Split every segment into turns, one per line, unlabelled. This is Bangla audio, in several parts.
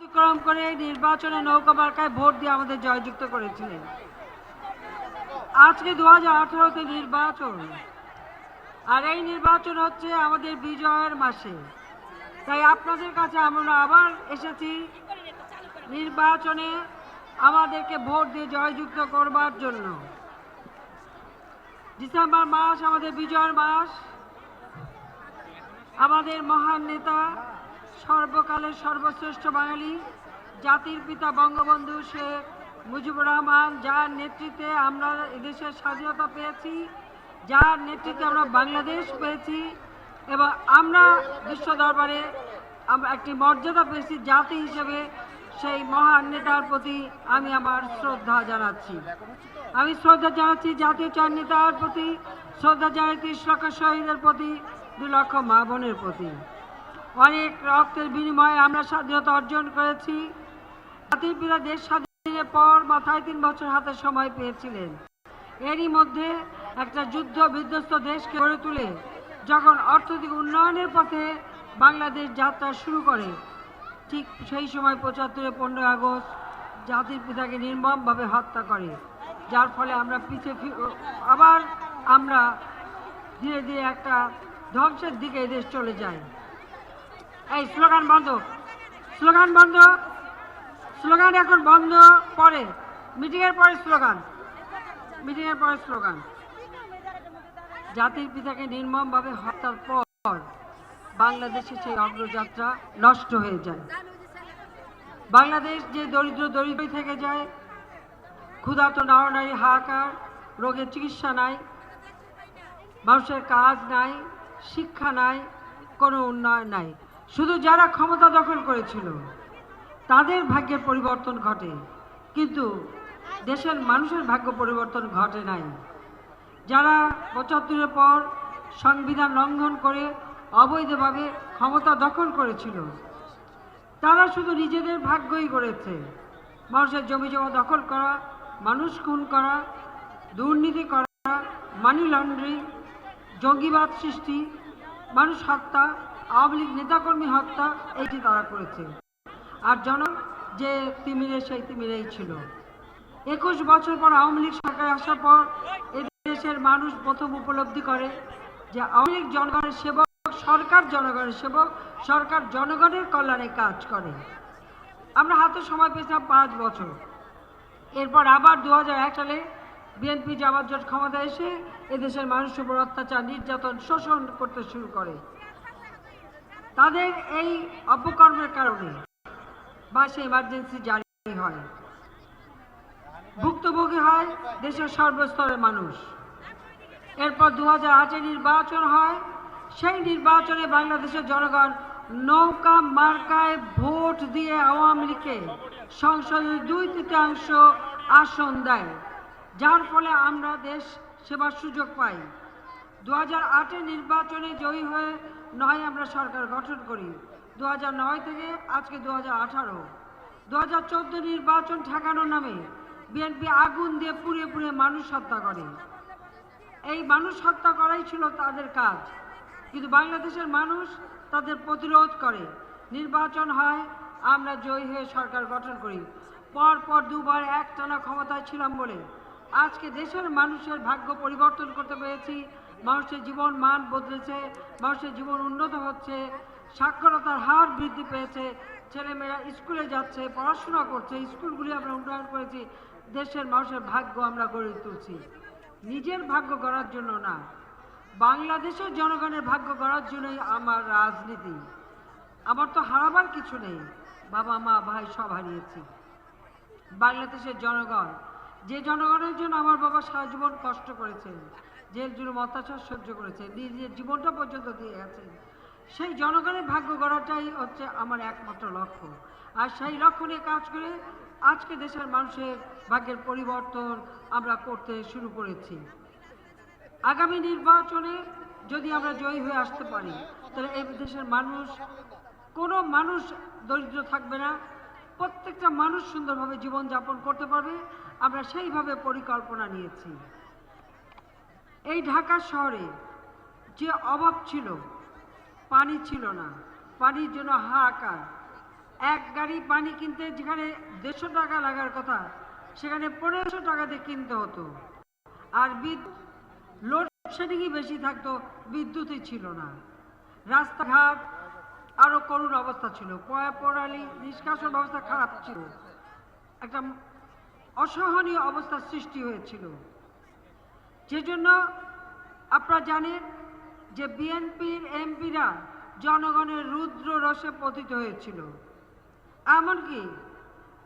অতিক্রম করে নির্বাচনে নৌকা মার্কায় ভোট দিয়ে আমাদের জয়যুক্ত করেছিলেন। আজকে দু হাজার আঠারোতে নির্বাচন। আর এই নির্বাচন হচ্ছে আমাদের বিজয়ের মাসে। তাই আপনাদের কাছে আমরা আবার এসেছি নির্বাচনে আমাদেরকে ভোট দিয়ে জয়যুক্ত করবার জন্য। ডিসেম্বর মাস আমাদের বিজয়ের মাস। আমাদের মহান নেতা সর্বকালের সর্বশ্রেষ্ঠ বাঙালি, জাতির পিতা বঙ্গবন্ধু শেখ মুজিবুর রহমান, যার নেতৃত্বে আমরা এদেশের স্বাধীনতা পেয়েছি, যার নেতৃত্বে আমরা বাংলাদেশ পেয়েছি, এবং আমরা বিশ্ব দরবারে একটি মর্যাদা পেয়েছি জাতি হিসেবে, সেই মহান নেতার প্রতি আমি আমার শ্রদ্ধা জানাচ্ছি। আমি শ্রদ্ধা জানাচ্ছি জাতীয় চার নেতার প্রতি, শ্রদ্ধা জানাচ্ছি ত্রিশ শহীদের প্রতি, দু লক্ষ মা বোনের প্রতি। অনেক রক্তের বিনিময়ে আমরা স্বাধীনতা অর্জন করেছি। জাতির পিতা দেশ স্বাধীনের পর মাথায় তিন বছর হাতে সময় পেয়েছিলেন। এরই মধ্যে একটা যুদ্ধ বিধ্বস্ত দেশকে গড়ে তুলে যখন অর্থনৈতিক উন্নয়নের পথে বাংলাদেশ যাত্রা শুরু করে, ঠিক সেই সময় পঁচাত্তরে পনেরোই আগস্ট জাতির পিতাকে নির্মমভাবে হত্যা করে, যার ফলে আমরা পিছিয়ে আবার আমরা ধীরে ধীরে একটা ধ্বংসের দিকে এই দেশ চলে যায় এই স্লোগান বন্ধ। স্লোগান বন্ধ। স্লোগান এখন বন্ধ পরে। মিটিংয়ের পরে স্লোগান। মিটিংয়ের পরে স্লোগান। জাতির পিতাকে নির্মমভাবে হত্যার পর বাংলাদেশে সেই অগ্রযাত্রা নষ্ট হয়ে যায়। বাংলাদেশ যে দরিদ্র দরিদ্রই থেকে যায়, ক্ষুধার্ত নরনারী হাহাকার, রোগের চিকিৎসা নাই, মানুষের কাজ নাই, শিক্ষা নাই, কোনো উন্নয়ন নাই। শুধু যারা ক্ষমতা দখল করেছিল, তাদের ভাগ্যের পরিবর্তন ঘটে। কিন্তু দেশের মানুষের ভাগ্য পরিবর্তন ঘটে নাই। যারা পঁচাত্তরের পর সংবিধান লঙ্ঘন করে অবৈধভাবে ক্ষমতা দখল করেছিল, তারা শুধু নিজেদের ভাগ্যই করেছে মানুষের জমি জমা দখল করা, মানুষ খুন করা, দুর্নীতি করা মানি লন্ডারিং জঙ্গিবাদ সৃষ্টি, মানুষ হত্যা আওয়ামী লীগ নেতাকর্মী হত্যা, এইটি তারা করেছে। আর জন, যে তিমিরে, সেই তিমিরেই ছিল। একুশ বছর পর আওয়ামী লীগ সরকার আসার পর দেশের মানুষ প্রথম উপলব্ধি করে যে আওয়ামী লীগ জনগণের সেবক, সরকার জনগণের সেবক, সরকার জনগণের কল্যাণে কাজ করে। আমরা হাতে সময় পেয়েছিলাম পাঁচ বছর। এরপর আবার দু হাজার এক সালে বিএনপি জামাত জোট ক্ষমতা এসে এদেশের মানুষের উপর অত্যাচার, নির্যাতন, শোষণ করতে শুরু করে। তাদের এই অপকর্মের কারণে বাসে ইমার্জেন্সি জারি হয়। ভুক্তভোগী হয় দেশের সর্বস্তরের মানুষ। এরপর দু হাজার নির্বাচন হয়। সেই নির্বাচনে বাংলাদেশের জনগণ নৌকা মার্কায় ভোট দিয়ে আওয়ামী লীগকে সংসদের দুই তৃতীয়াংশ আসন দেয়। যার ফলে আমরা দেশ সেবার সুযোগ পাই। দু হাজার নির্বাচনে জয়ী হয়ে নয় আমরা সরকার গঠন করি। দু নয় থেকে আজকে দু হাজার আঠারো। দু হাজার চোদ্দ নির্বাচন ঠেকানোর নামে বিএনপি আগুন দিয়ে পুড়ে পুড়ে মানুষ হত্যা করে। এই মানুষ হত্যা করাই ছিল তাদের কাজ। কিন্তু বাংলাদেশের মানুষ তাদের প্রতিরোধ করে। নির্বাচন হয়, আমরা জয়ী হয়ে সরকার গঠন করি। পর পর দুবার একটানা ক্ষমতায় ছিলাম বলে। আজকে দেশের মানুষের ভাগ্য পরিবর্তন করতে পেরেছি। মানুষের জীবন মান বদলেছে, মানুষের জীবন উন্নত হচ্ছে, সাক্ষরতার হার বৃদ্ধি পেয়েছে, ছেলেমেয়েরা স্কুলে যাচ্ছে, পড়াশোনা করছে, স্কুলগুলি আমরা উন্নয়ন করেছি, দেশের মানুষের ভাগ্য আমরা গড়ে তুলছি। নিজের ভাগ্য গড়ার জন্য না, বাংলাদেশের জনগণের ভাগ্য গড়ার জন্যই আমার রাজনীতি। আমার তো হারাবার কিছু নেই, বাবা, মা, ভাই সব হারিয়েছি। বাংলাদেশের জনগণ যে জনগণের জন্য আমার বাবা সারা জীবন কষ্ট করেছেন জেল জুলুম অত্যাচার সহ্য করেছেন নিজের জীবনটা পর্যন্ত দিয়ে গেছেন, সেই জনগণের ভাগ্য গড়াটাই হচ্ছে আমার একমাত্র লক্ষ্য। আর সেই লক্ষ্য নিয়ে কাজ করে আজকে দেশের মানুষের ভাগ্যের পরিবর্তন আমরা করতে শুরু করেছি। আগামী নির্বাচনে যদি আমরা জয়ী হয়ে আসতে পারি, তাহলে এই দেশের মানুষ, কোনো মানুষ দরিদ্র থাকবে না, প্রত্যেকটা মানুষ সুন্দরভাবে জীবনযাপন করতে পারবে আমরা সেইভাবে পরিকল্পনা নিয়েছি। এই ঢাকা শহরে যে অভাব ছিল, পানি ছিল না। পানির জন্য হাহাকার। এক গাড়ি পানি কিনতে যেখানে দেড়শো টাকা লাগার কথা, সেখানে পনেরোশো টাকা দিয়ে কিনতে হতো। আর বিদ্যুৎ লোডশেডিংই বেশি থাকতো, বিদ্যুৎই ছিল না। রাস্তাঘাট আরও করুণ অবস্থা ছিল। পয়া প্রণালী নিষ্কাশন ব্যবস্থা খারাপ ছিল। একটা অসহনীয় অবস্থার সৃষ্টি হয়েছিল। যেজন্য আপনারা জানেন যে বিএনপির এমপিরা জনগণের রুদ্র রসে পতিত হয়েছিল। এমনকি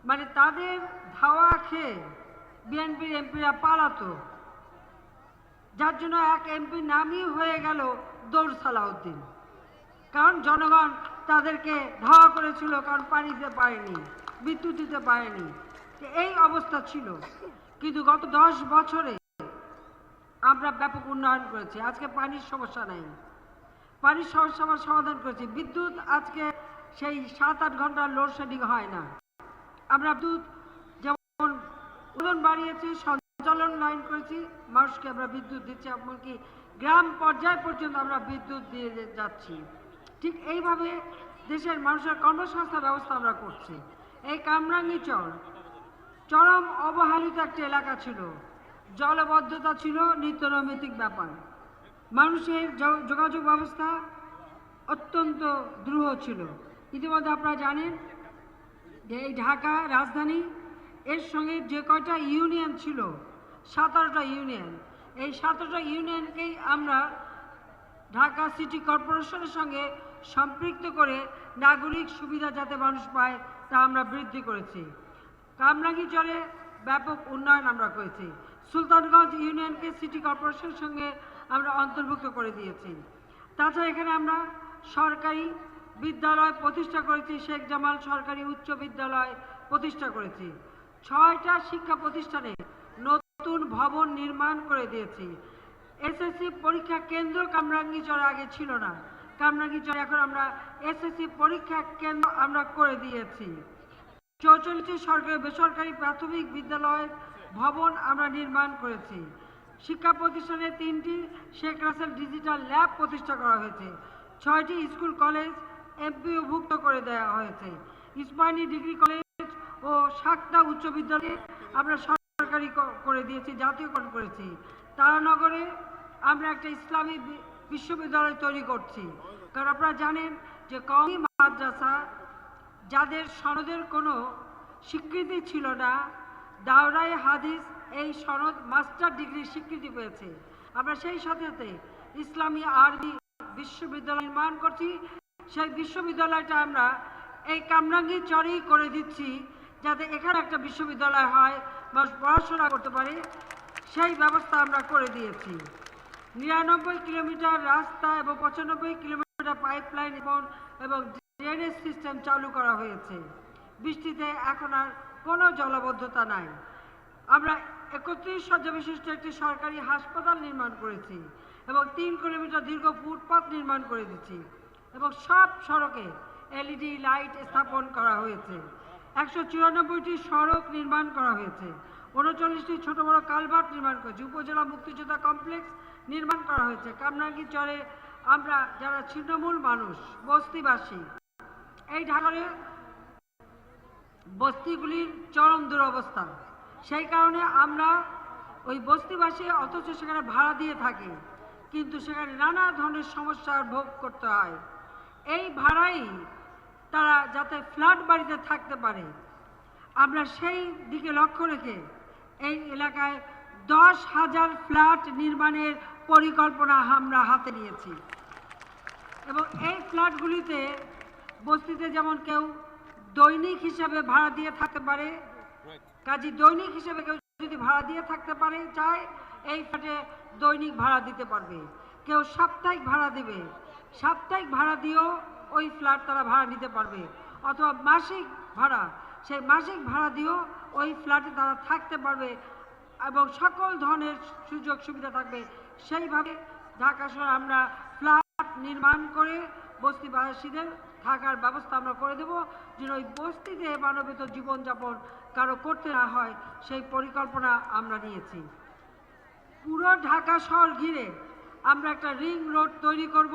মানে তাদের ধাওয়া খেয়ে বিএনপির এমপিরা পালাতো। যার জন্য এক এমপি নামই হয়ে গেল দৌড় সালাউদ্দিন। কারণ জনগণ তাদেরকে ধাওয়া করেছিল কারণ পানি দিতে পারেনি বিদ্যুৎ দিতে পারেনি। এই অবস্থা ছিল। কিন্তু গত দশ বছরে আমরা ব্যাপক উন্নয়ন করেছি। আজকে পানির সমস্যা নাই। পানির সমস্যা আমরা সমাধান করেছি। বিদ্যুৎ আজকে সেই সাত আট ঘণ্টা লোডশেডিং হয় না। আমরা বিদ্যুৎ যেমন উৎপাদন বাড়িয়েছি, সঞ্চালন লাইন করেছি, মানুষকে আমরা বিদ্যুৎ দিচ্ছি, এমনকি গ্রাম পর্যায় পর্যন্ত আমরা বিদ্যুৎ দিয়ে যাচ্ছি। ঠিক এইভাবে দেশের মানুষের কর্মসংস্থান ব্যবস্থা আমরা করছি। এই কামরাঙ্গি চর চরম অবহেলিত একটা এলাকা ছিল। জলবদ্ধতা ছিল নিত্যনৈমিত্তিক ব্যাপার। মানুষের যোগাযোগ ব্যবস্থা অত্যন্ত দ্রুহ ছিল। ইতিমধ্যে আপনারা জানেন যে এই ঢাকা রাজধানী, এর সঙ্গে যে কয়টা ইউনিয়ন ছিল, সতেরোটা ইউনিয়ন। এই সতেরোটা ইউনিয়নকেই আমরা ঢাকা সিটি কর্পোরেশনের সঙ্গে সম্পৃক্ত করে নাগরিক সুবিধা যাতে মানুষ পায় তা আমরা বৃদ্ধি করেছি। কামরাঙ্গীচরে ব্যাপক উন্নয়ন আমরা করেছি। সুলতানগঞ্জ ইউনিয়নকে সিটি কর্পোরেশনের সঙ্গে আমরা অন্তর্ভুক্ত করে দিয়েছি। তাছাড়া এখানে আমরা সরকারি বিদ্যালয় প্রতিষ্ঠা করেছি, শেখ জামাল সরকারি উচ্চ বিদ্যালয় প্রতিষ্ঠা করেছি। ছয়টা শিক্ষা প্রতিষ্ঠানে নতুন ভবন নির্মাণ করে দিয়েছি। এসএসসি পরীক্ষা কেন্দ্র কামরাঙ্গীচরে আগে ছিল না। কামরাঙ্গীচরে এখন আমরা এসএসসি পরীক্ষা কেন্দ্র আমরা করে দিয়েছি। চৌচল্লিশটি সরকারি, বেসরকারি প্রাথমিক বিদ্যালয়ের ভবন আমরা নির্মাণ করেছি। শিক্ষা প্রতিষ্ঠানে তিনটি শেখ রাসেল ডিজিটাল ল্যাব প্রতিষ্ঠা করা হয়েছে। ছয়টি স্কুল কলেজ এমপিওভুক্ত করে দেওয়া হয়েছে। ইসমাইলি ডিগ্রি কলেজ ও সাতটা উচ্চ বিদ্যালয়ে আমরা সরকারি করে দিয়েছি, জাতীয়করণ করেছি। তারানগরে আমরা একটা ইসলামী বিশ্ববিদ্যালয় তৈরি করছি। কারণ আপনারা জানেন যে কওমি মাদ্রাসা যাদের সনদের কোনো স্বীকৃতি ছিল না। দাওরাই হাদিস এই সনদ মাস্টার ডিগ্রি স্বীকৃতি পেয়েছে। আমরা সেই সাথে ইসলামী আরবি বিশ্ববিদ্যালয় নির্মাণ করছি। সেই বিশ্ববিদ্যালয়টা আমরা এই কামরাঙ্গি চরেই করে দিচ্ছি যাতে এখানে একটা বিশ্ববিদ্যালয় হয় বা পড়াশোনা করতে পারে। সেই ব্যবস্থা আমরা করে দিয়েছি। নিরানব্বই কিলোমিটার রাস্তা এবং পঁচানব্বই কিলোমিটার পাইপলাইন এবং এবং ড্রেনেজ সিস্টেম চালু করা হয়েছে। বৃষ্টিতে এখন আর কোনো জলবদ্ধতা নাই। আমরা একত্রিশ শয্যা বিশিষ্ট একটি সরকারি হাসপাতাল নির্মাণ করেছি এবং তিন কিলোমিটার দীর্ঘ ফুটপাথ নির্মাণ করে দিচ্ছি এবং সব সড়কে এলইডি লাইট স্থাপন করা হয়েছে। একশো চুরানব্বইটি সড়ক নির্মাণ করা হয়েছে। উনচল্লিশটি ছোট বড় কালভার্ট নির্মাণ করেছে। উপজেলা মুক্তিযোদ্ধা কমপ্লেক্স নির্মাণ করা হয়েছে। কামরাঙ্গি চরে আমরা যারা ছিন্নমূল মানুষ, বস্তিবাসী, এই ঢাকারে বস্তিগুলির চরম দুরবস্থা সেই কারণে আমরা ওই বস্তিবাসী, অথচ সেখানে ভাড়া দিয়ে থাকি। কিন্তু সেখানে নানা ধরনের সমস্যার ভোগ করতে হয়। এই ভাড়াই তারা যাতে ফ্ল্যাট বাড়িতে থাকতে পারে। আমরা সেই দিকে লক্ষ্য রেখে এই এলাকায় দশ হাজার ফ্ল্যাট নির্মাণের পরিকল্পনা আমরা হাতে নিয়েছি। এবং এই ফ্ল্যাটগুলিতে বস্তিতে যেমন কেউ দৈনিক হিসাবে ভাড়া দিয়ে থাকতে পারে। কাজী দৈনিক হিসেবে কেউ যদি ভাড়া দিয়ে থাকতে পারে, চায় এই ফ্ল্যাটে দৈনিক ভাড়া দিতে পারবে। কেউ সাপ্তাহিক ভাড়া দেবে। সাপ্তাহিক ভাড়া দিয়েও ওই ফ্ল্যাট তারা ভাড়া নিতে পারবে। অথবা মাসিক ভাড়া, সেই মাসিক ভাড়া দিয়েও ওই ফ্ল্যাটে তারা থাকতে পারবে এবং সকল ধরনের সুযোগ সুবিধা থাকবে। সেইভাবে ঢাকা শহরে আমরা ফ্ল্যাট নির্মাণ করে বস্তিবাসীদের থাকার ব্যবস্থা আমরা করে দেব। যেন ওই বস্তিতে মানবিত জীবনযাপন কারও করতে না হয়, সেই পরিকল্পনা আমরা নিয়েছি। পুরো ঢাকা শহর ঘিরে আমরা একটা রিং রোড তৈরি করব।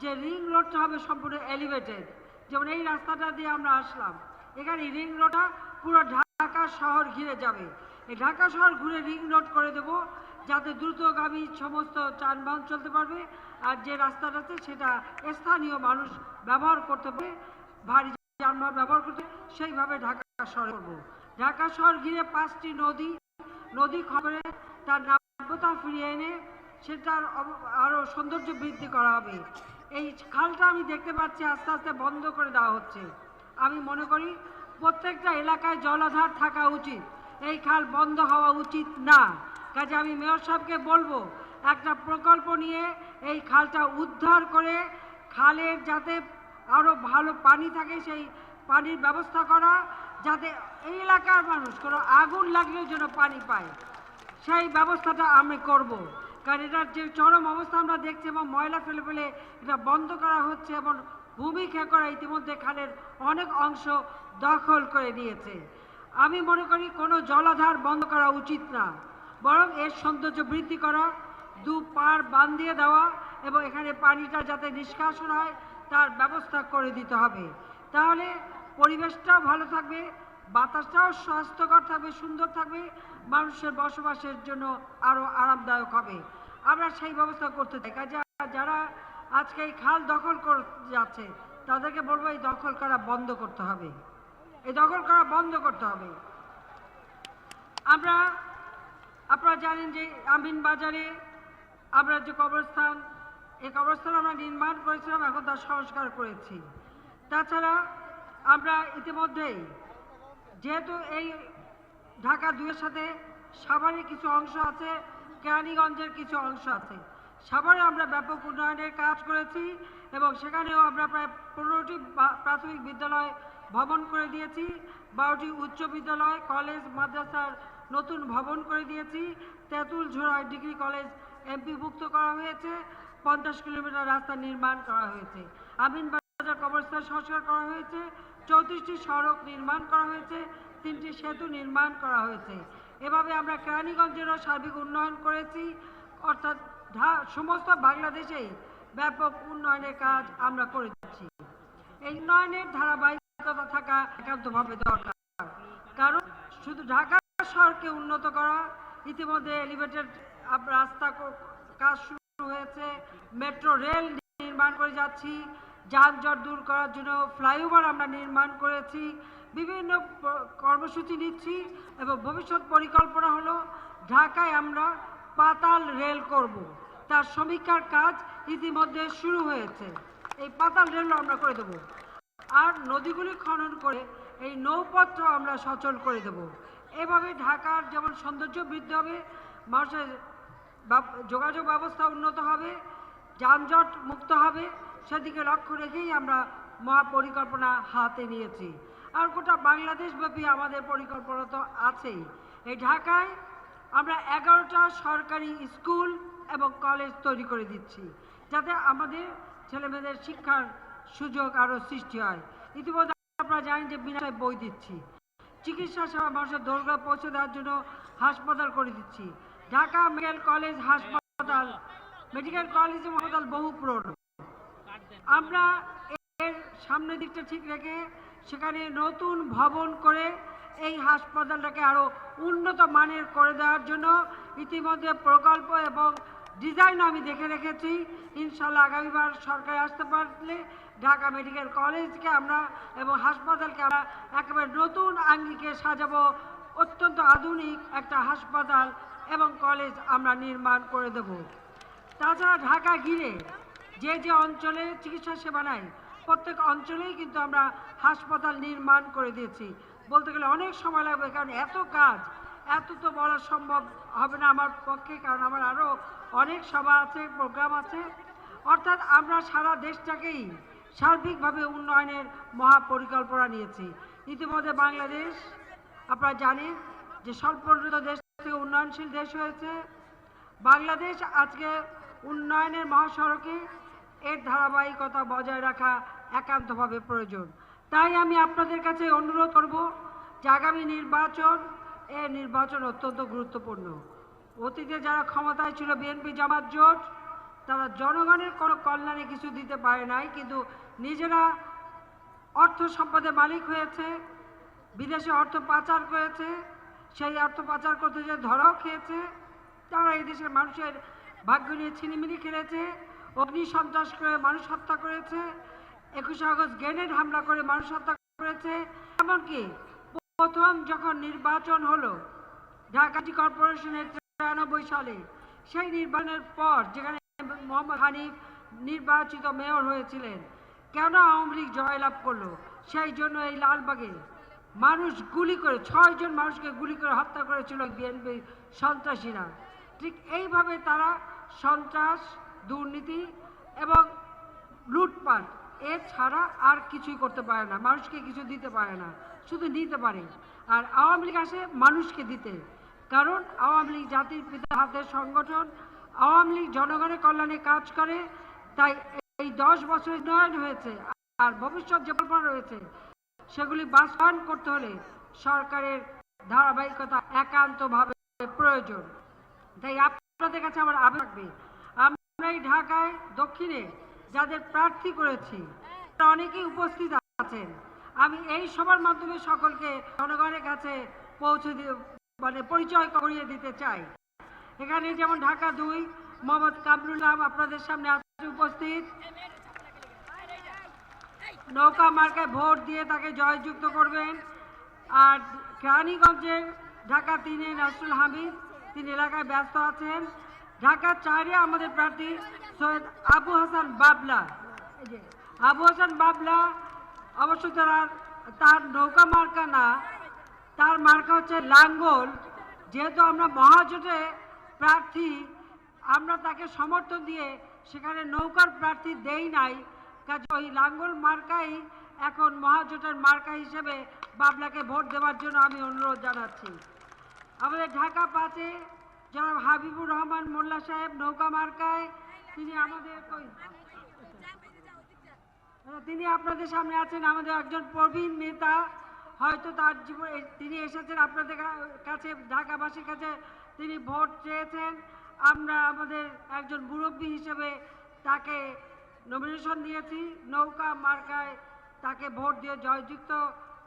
যে রিং রোডটা হবে সম্পূর্ণ এলিভেটেড যেমন এই রাস্তাটা দিয়ে আমরা আসলাম। এখানে রিং রোডটা পুরো ঢাকা শহর ঘিরে যাবে। এই ঢাকা শহর ঘুরে রিং রোড করে দেব। যাতে দ্রুতগামী সমস্ত যানবাহন চলতে পারবে আর যে রাস্তাটা আছে সেটা স্থানীয় মানুষ ব্যবহার করতে পারবে, ভারী যানবাহন ব্যবহার করতে সেইভাবে ঢাকা শহর করব। ঢাকা শহর ঘিরে পাঁচটি নদী নদী খবরে তার নাব্যতা ফিরিয়ে এনে সেটার আরও সৌন্দর্য বৃদ্ধি করা হবে। এই খালটা আমি দেখতে পাচ্ছি আস্তে আস্তে বন্ধ করে দেওয়া হচ্ছে। আমি মনে করি প্রত্যেকটা এলাকায় জলাধার থাকা উচিত। এই খাল বন্ধ হওয়া উচিত না। কাজে আমি মেয়র সাহেবকে বলব, একটা প্রকল্প নিয়ে এই খালটা উদ্ধার করে খালের যাতে আরও ভালো পানি থাকে, সেই পানির ব্যবস্থা করা, যাতে এই এলাকার মানুষ কোনো আগুন লাগলেও যেন পানি পায়। সেই ব্যবস্থাটা আমি করব। কারণ এটার যে চরম অবস্থা আমরা দেখছি এবং ময়লা ফেলে ফেলে এটা বন্ধ করা হচ্ছে এবং ভূমি করা ইতিমধ্যে খালের অনেক অংশ দখল করে নিয়েছে আমি মনে করি কোনো জলাধার বন্ধ করা উচিত না। বরং এর সৌন্দর্য বৃদ্ধি করা, দু পার বান দিয়ে দেওয়া এবং এখানে পানিটা যাতে নিষ্কাশন হয়, তার ব্যবস্থা করে দিতে হবে। তাহলে পরিবেশটাও ভালো থাকবে, বাতাসটাও স্বাস্থ্যকর থাকবে, সুন্দর থাকবে, মানুষের বসবাসের জন্য আরও আরামদায়ক হবে। আমরা সেই ব্যবস্থা করতে চাই। কাজে যারা আজকে এই খাল দখল করে যাচ্ছে, তাদেরকে বলব এই দখল করা বন্ধ করতে হবে। এই দখল করা বন্ধ করতে হবে। আমরা আপনারা জানেন যে আমিন বাজারে আমরা যে কবরস্থান, এই কবরস্থান আমরা নির্মাণ করেছিলাম, এখন তার সংস্কার করেছি। তাছাড়া আমরা ইতিমধ্যেই, যেহেতু এই ঢাকা দুয়ের সাথে সাভারের কিছু অংশ আছে, কেরানীগঞ্জের কিছু অংশ আছে, সাভারে আমরা ব্যাপক উন্নয়নের কাজ করেছি এবং সেখানেও আমরা প্রায় পনেরোটি প্রাথমিক বিদ্যালয় ভবন করে দিয়েছি, বারোটি উচ্চ বিদ্যালয়, কলেজ, মাদ্রাসার নতুন ভবন করে দিয়েছি। তেঁতুল ঝোড়ায় ডিগ্রি কলেজ এমপিভুক্ত করা হয়েছে। পঞ্চাশ কিলোমিটার রাস্তা নির্মাণ করা হয়েছে। আমিনবাজার কবরস্থান সংস্কার করা হয়েছে। চৌত্রিশটি সড়ক নির্মাণ করা হয়েছে। তিনটি সেতু নির্মাণ করা হয়েছে। এভাবে আমরা কেরানীগঞ্জেরও সার্বিক উন্নয়ন করেছি। অর্থাৎ সমস্ত বাংলাদেশেই ব্যাপক উন্নয়নের কাজ আমরা করে দিচ্ছি। এই উন্নয়নের ধারাবাহিকতা থাকা একান্তভাবে দরকার। কারণ শুধু ঢাকা শহরকে উন্নত করা। ইতিমধ্যে এলিভেটেড রাস্তা কাজ শুরু হয়েছে। মেট্রো, রেল নির্মাণ করে যাচ্ছি। যানজট দূর করার জন্য ফ্লাইওভার আমরা নির্মাণ করেছি। বিভিন্ন কর্মসূচি নিচ্ছি এবং ভবিষ্যৎ পরিকল্পনা হলো ঢাকায় আমরা পাতাল রেল করব। তার সমীক্ষার কাজ ইতিমধ্যে শুরু হয়েছে। এই পাতাল রেল আমরা করে দেবো। আর নদীগুলি খনন করে এই নৌপথ আমরা সচল করে দেব। এভাবে ঢাকার যেমন সৌন্দর্য বৃদ্ধি হবে, মানুষের যোগাযোগ ব্যবস্থা উন্নত হবে, যানজট মুক্ত হবে, সেদিকে লক্ষ্য রেখেই আমরা মহাপরিকল্পনা হাতে নিয়েছি। আর গোটা বাংলাদেশব্যাপী আমাদের পরিকল্পনা তো আছেই। এই ঢাকায় আমরা এগারোটা সরকারি স্কুল এবং কলেজ তৈরি করে দিচ্ছি, যাতে আমাদের ছেলেমেয়েদের শিক্ষার সুযোগ আরও সৃষ্টি হয়। ইতিমধ্যে আপনারা জানেন যে বিনা বই দিচ্ছি। চিকিৎসা সেবা মানুষের দৌড়া পৌঁছে দেওয়ার জন্য হাসপাতাল করে দিচ্ছি। ঢাকা মেডিকেল কলেজ হাসপাতাল। মেডিকেল কলেজ হাসপাতাল বহু পুরনো। আমরা এর সামনের দিকটা ঠিক রেখে সেখানে নতুন ভবন করে এই হাসপাতালটাকে আরও উন্নত মানের করে দেওয়ার জন্য ইতিমধ্যে প্রকল্প এবং ডিজাইন আমি দেখে রেখেছি। ইনশাল্লাহ আগামীবার সরকার আসতে পারলে ঢাকা মেডিকেল কলেজকে আমরা এবং হাসপাতালকে আমরা একেবারে নতুন আঙ্গিকে সাজাবো। অত্যন্ত আধুনিক একটা হাসপাতাল এবং কলেজ আমরা নির্মাণ করে দেব। তাছাড়া ঢাকা ঘিরে যে যে অঞ্চলে চিকিৎসা সেবা নাই প্রত্যেক অঞ্চলেই কিন্তু আমরা হাসপাতাল নির্মাণ করে দিয়েছি। বলতে গেলে অনেক সময় লাগবে, কারণ এত কাজ, এত তো বলা সম্ভব হবে না আমার পক্ষে, কারণ আমার আরও অনেক সভা আছে, প্রোগ্রাম আছে। অর্থাৎ আমরা সারা দেশটাকেই সার্বিকভাবে উন্নয়নের মহাপরিকল্পনা নিয়েছি। ইতিমধ্যে বাংলাদেশ, আপনারা জানেন যে স্বল্প দেশ থেকে উন্নয়নশীল দেশ হয়েছে। বাংলাদেশ আজকে উন্নয়নের মহাসড়কে এর ধারাবাহিকতা বজায় রাখা একান্তভাবে প্রয়োজন। তাই আমি আপনাদের কাছে অনুরোধ করব যে আগামী নির্বাচন, এ নির্বাচন অত্যন্ত গুরুত্বপূর্ণ। অতীতে যারা ক্ষমতায় ছিল, বিএনপি জামাত জোট তারা জনগণের কোনো কল্যাণে কিছু দিতে পারে নাই, কিন্তু নিজেরা অর্থ সম্পদের মালিক হয়েছে, বিদেশে অর্থ পাচার করেছে, সেই অর্থ পাচার করতে যে ধরাও খেয়েছে, তারা এই দেশের মানুষের ভাগ্য নিয়ে ছিনিমিনি খেলেছে, অগ্নি সন্ত্রাস করে মানুষ হত্যা করেছে, একুশে আগস্ট গ্রেনেড হামলা করে মানুষ হত্যা করেছে, এমনকি প্রথম যখন নির্বাচন হলো, ঢাকা কর্পোরেশনের তিরানব্বই সালে, সেই নির্বাচনের পর যেখানে মোহাম্মদ হানিফ নির্বাচিত মেয়র হয়েছিলেন। কেন আওয়ামী লীগ জয়লাভ করল? সেই জন্য এই লালবাগে মানুষ গুলি করে ছয়জন মানুষকে গুলি করে হত্যা করেছিল বিএনপি সন্ত্রাসীরা। ঠিক এইভাবে তারা সন্ত্রাস, দুর্নীতি এবং লুটপাট এছাড়া আর কিছুই করতে পারে না। মানুষকে কিছু দিতে পারে না, শুধু নিতে পারে। আর আওয়ামী লীগ আসে মানুষকে দিতে। কারণ আওয়ামী লীগ জাতির পিতা হাতের সংগঠন আওয়ামী লীগ জনগণের কল্যাণে কাজ করে, তাই এই দশ বছর উন্নয়ন হয়েছে আর ভবিষ্যৎ যে রয়েছে, সেগুলি বাস্তবায়ন করতে হলে সরকারের ধারাবাহিকতা একান্তভাবে প্রয়োজন। তাই আপনাদের কাছে আমার আবেদন থাকবে আমরা এই ঢাকায়, দক্ষিণে যাদের প্রার্থী করেছি অনেকেই উপস্থিত আছেন। আমি এই সবার মাধ্যমে সকলকে জনগণের কাছে পৌঁছে দিয়ে মানে পরিচয় করিয়ে দিতে চাই। এখানে যেমন ঢাকা দুই, মোহাম্মদ কামরুল্লাহ আপনাদের সামনে আছে উপস্থিত। নৌকা মার্কায় ভোট দিয়ে তাকে জয়যুক্ত করবেন। আর কেরানীগঞ্জের ঢাকা তিনে নাসরুল হামিদ, তিনি এলাকায় ব্যস্ত আছেন। ঢাকা চারে আমাদের প্রার্থী সৈয়দ আবু হাসান বাবলা। আবু হাসান বাবলা, অবশ্য তার তার নৌকা মার্কা না, তার মার্কা হচ্ছে লাঙ্গল। যেহেতু আমরা মহাজোটে প্রার্থী, আমরা তাকে সমর্থন দিয়ে সেখানে নৌকার প্রার্থী দেই নাই। কাজে ওই লাঙ্গল মার্কাই, এখন মহাজোটের মার্কা হিসেবে বাবলাকে ভোট দেওয়ার জন্য আমি অনুরোধ জানাচ্ছি। আমাদের ঢাকা পাঁচে জনাব হাবিবুর রহমান মোল্লা সাহেব নৌকা মার্কায়, তিনি আমাদের তিনি আপনাদের সামনে আছেন, আমাদের একজন প্রবীণ নেতা। হয়তো তার জীবন, তিনি এসেছেন আপনাদের কাছে, ঢাকাবাসীর কাছে তিনি ভোট চেয়েছেন। আমরা আমাদের একজন মুরব্বী হিসেবে তাকে নমিনেশন দিয়েছি। নৌকা মার্কায় তাকে ভোট দিয়ে জয়যুক্ত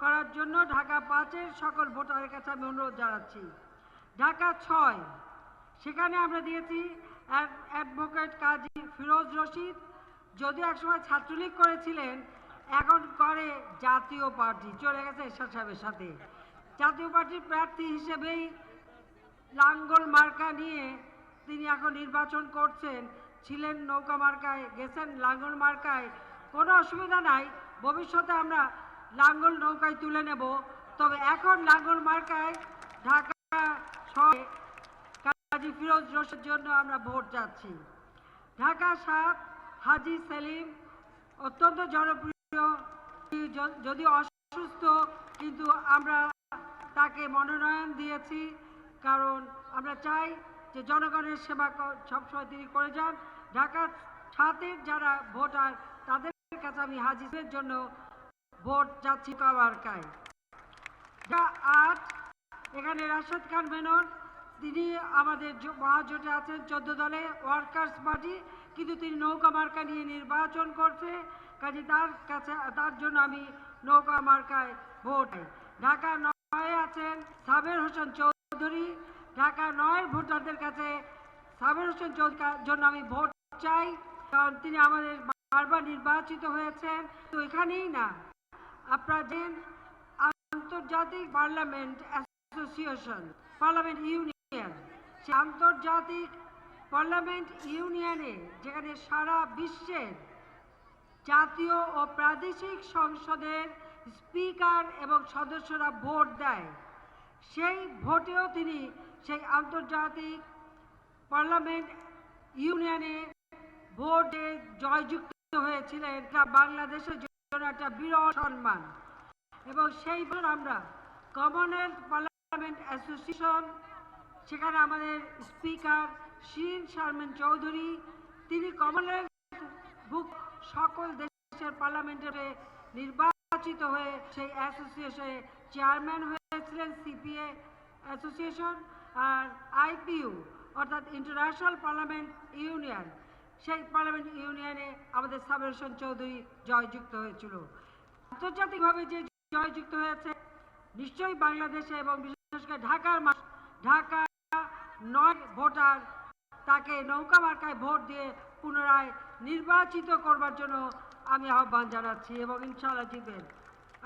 করার জন্য ঢাকা পাঁচের সকল ভোটারের কাছে আমি অনুরোধ জানাচ্ছি। ঢাকা ছয়, সেখানে আমরা দিয়েছি অ্যাডভোকেট কাজী ফিরোজ রশিদ। যদিও একসময় ছাত্রলীগ করেছিলেন, এখন করে জাতীয় পার্টি। চলে গেছে এরশাদ সাহেবের সাথে। জাতীয় পার্টির প্রার্থী হিসেবেই লাঙ্গল মার্কা নিয়ে তিনি এখন নির্বাচন করছেন। ছিলেন নৌকা মার্কায়, গেছেন লাঙ্গল মার্কায়। কোনো অসুবিধা নাই। ভবিষ্যতে আমরা লাঙ্গল নৌকায় তুলে নেব। তবে এখন লাঙ্গল মার্কায় ঢাকা শহরে কাজী ফিরোজ রশিদের জন্য আমরা ভোট যাচ্ছি ঢাকা সাত, হাজি সেলিম অত্যন্ত জনপ্রিয়। যদি অসুস্থ, কিন্তু আমরা তাকে মনোনয়ন দিয়েছি। কারণ আমরা চাই যে জনগণের সেবা সবসময় তিনি করে যান। ঢাকা সাতের যারা ভোটার তাদের কাছে আমি হাজিদের জন্য ভোট যাচ্ছি কাবারকায় আট এখানে রাশেদ খান মেনন, তিনি আমাদের মহাজোটে আছেন চোদ্দ দলে, ওয়ার্কার্স পার্টি, কিন্তু তিনি নৌকা মার্কা নিয়ে নির্বাচন করছে। কাজে তার কাছে, তার জন্য আমি নৌকা মার্কায় ভোট। ঢাকা নয়ে আছেন সাবের হোসেন চৌধুরী। ঢাকা নয় ভোটারদের কাছে সাবের হোসেন জন্য আমি ভোট চাই। কারণ তিনি আমাদের বারবার নির্বাচিত হয়েছেন। তো এখানেই না, আপনারা যে আন্তর্জাতিক পার্লামেন্ট অ্যাসোসিয়েশন, পার্লামেন্ট ইউনিয়ন সে আন্তর্জাতিক পার্লামেন্ট ইউনিয়নে যেখানে সারা বিশ্বের জাতীয় ও প্রাদেশিক সংসদের স্পিকার এবং সদস্যরা ভোট দেয় সেই ভোটেও তিনি সেই আন্তর্জাতিক পার্লামেন্ট ইউনিয়নে ভোটে জয়যুক্ত হয়েছিলেন। এটা বাংলাদেশের জন্য একটা বিরল সম্মান। এবং সেই আমরা কমনওয়েলথ পার্লামেন্ট অ্যাসোসিয়েশন, সেখানে আমাদের স্পিকার শিরিন শারমিন চৌধুরী, তিনি কমনওয়েলথ বুক সকল দেশের পার্লামেন্টে নির্বাচিত হয়ে সেই অ্যাসোসিয়েশনে চেয়ারম্যান হয়েছিলেন সিপিএ অ্যাসোসিয়েশন আর আইপিইউ, অর্থাৎ ইন্টারন্যাশনাল পার্লামেন্ট ইউনিয়ন। সেই পার্লামেন্ট ইউনিয়নে আমাদের সাবের চৌধুরী জয়যুক্ত হয়েছিল। আন্তর্জাতিকভাবে যে জয়যুক্ত হয়েছে, নিশ্চয়ই বাংলাদেশে এবং বিশেষ করে ঢাকার ঢাকা নয় ভোটার তাকে নৌকা মার্কায় ভোট দিয়ে পুনরায় নির্বাচিত করবার জন্য আমি আহ্বান জানাচ্ছি এবং ইনশাআল্লাহ জিতবেন।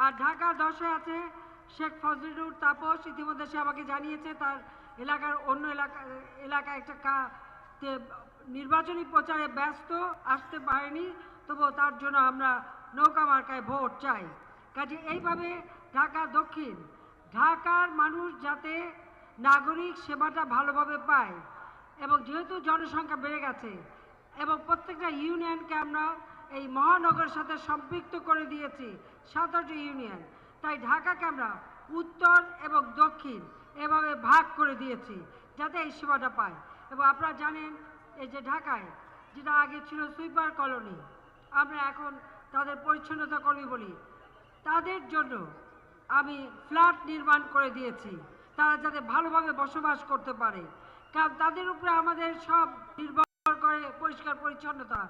আর ঢাকা দশে আছে শেখ ফজলুর তাপস ইতিমধ্যে সে আমাকে জানিয়েছে, তার এলাকার অন্য এলাকা, এলাকায় একটা কা নির্বাচনী প্রচারে ব্যস্ত, আসতে পারেনি, তবুও তার জন্য আমরা নৌকা মার্কায় ভোট চাই। কাজে এইভাবে ঢাকা দক্ষিণ, ঢাকার মানুষ যাতে নাগরিক সেবাটা ভালোভাবে পায় এবং যেহেতু জনসংখ্যা বেড়ে গেছে এবং প্রত্যেকটা ইউনিয়নকে আমরা এই মহানগরের সাথে সম্পৃক্ত করে দিয়েছি সতেরোটি ইউনিয়ন তাই ঢাকাকে আমরা উত্তর এবং দক্ষিণ এভাবে ভাগ করে দিয়েছি, যাতে এই সেবাটা পায় এবং আপনারা জানেন, এই যে ঢাকায়, যেটা আগে ছিল সুইপার কলোনি, আমরা এখন তাদের পরিচ্ছন্নতা কর্মী বলি। তাদের জন্য আমি ফ্ল্যাট নির্মাণ করে দিয়েছি, তারা যাতে ভালোভাবে বসবাস করতে পারে। কারণ তাদের উপরে আমাদের সব নির্ভর করে পরিষ্কার পরিচ্ছন্নতা,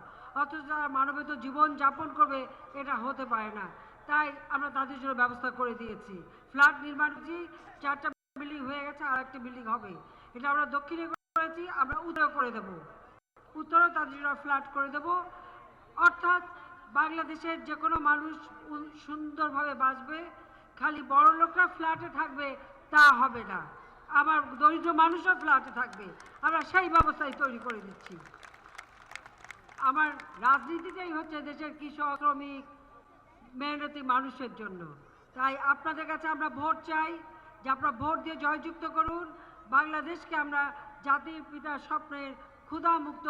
অথচ তারা মানবিত জীবন যাপন করবে, এটা হতে পারে না। তাই আমরা তাদের জন্য ব্যবস্থা করে দিয়েছি। ফ্ল্যাট নির্মাণ করেছি চারটা বিল্ডিং হয়ে গেছে আর একটা বিল্ডিং হবে। এটা আমরা দক্ষিণে করেছি, আমরা উত্তরে করে দেব। উত্তরেও তাদের জন্য ফ্ল্যাট করে দেব। অর্থাৎ বাংলাদেশের যে কোনো মানুষ সুন্দরভাবে বাঁচবে, খালি বড় লোকরা ফ্ল্যাটে থাকবে, তা হবে না। আমার দরিদ্র মানুষও ফ্ল্যাটে থাকবে। আমরা সেই ব্যবস্থাই তৈরি করে দিচ্ছি। আমার রাজনীতিটাই হচ্ছে দেশের কৃষক, শ্রমিক মেহনতি মানুষের জন্য। তাই আপনাদের কাছে আমরা ভোট চাই যে আপনারা ভোট দিয়ে জয়যুক্ত করুন। বাংলাদেশকে আমরা জাতির পিতার স্বপ্নের ক্ষুধামুক্ত,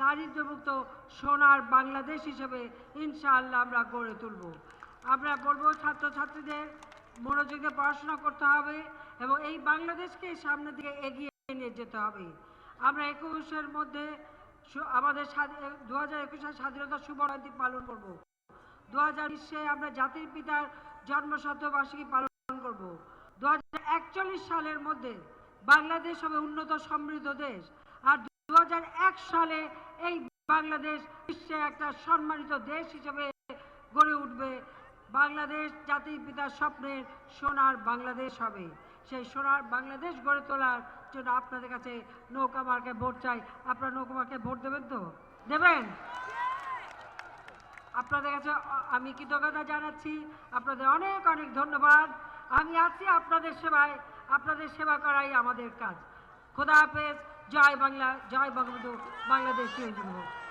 দারিদ্র্যমুক্ত, সোনার বাংলাদেশ হিসেবে ইনশাআল্লাহ আমরা গড়ে তুলব। আমরা বলব, ছাত্রছাত্রীদের মনোযোগ পড়াশোনা করতে হবে এবং এই বাংলাদেশকে সামনের দিকে এগিয়ে নিয়ে যেতে হবে। আমরা একুশের মধ্যে আমাদের দু হাজার একুশের স্বাধীনতা শুভরান্তি পালন করব। দু হাজার আমরা জাতির পিতার জন্মশতবার্ষিকী পালন করব। দু সালের মধ্যে বাংলাদেশ হবে উন্নত সমৃদ্ধ দেশ। আর দু হাজার এক সালে এই বাংলাদেশ বিশ্বে একটা সম্মানিত দেশ হিসেবে গড়ে উঠবে। বাংলাদেশ জাতির পিতার স্বপ্নের সোনার বাংলাদেশ হবে। সেই সোনার বাংলাদেশ গড়ে তোলার জন্য আপনাদের কাছে নৌকা মার্কে ভোট চাই। আপনারা নৌকা মার্কে ভোট দেবেন তো? দেবেন? আপনাদের কাছে আমি কৃতজ্ঞতা জানাচ্ছি। আপনাদের অনেক অনেক ধন্যবাদ। আমি আছি আপনাদের সেবায়। আপনাদের সেবা করাই আমাদের কাজ। খোদা হাফেজ। জয় বাংলা, জয় বঙ্গবন্ধু, বাংলাদেশ হোক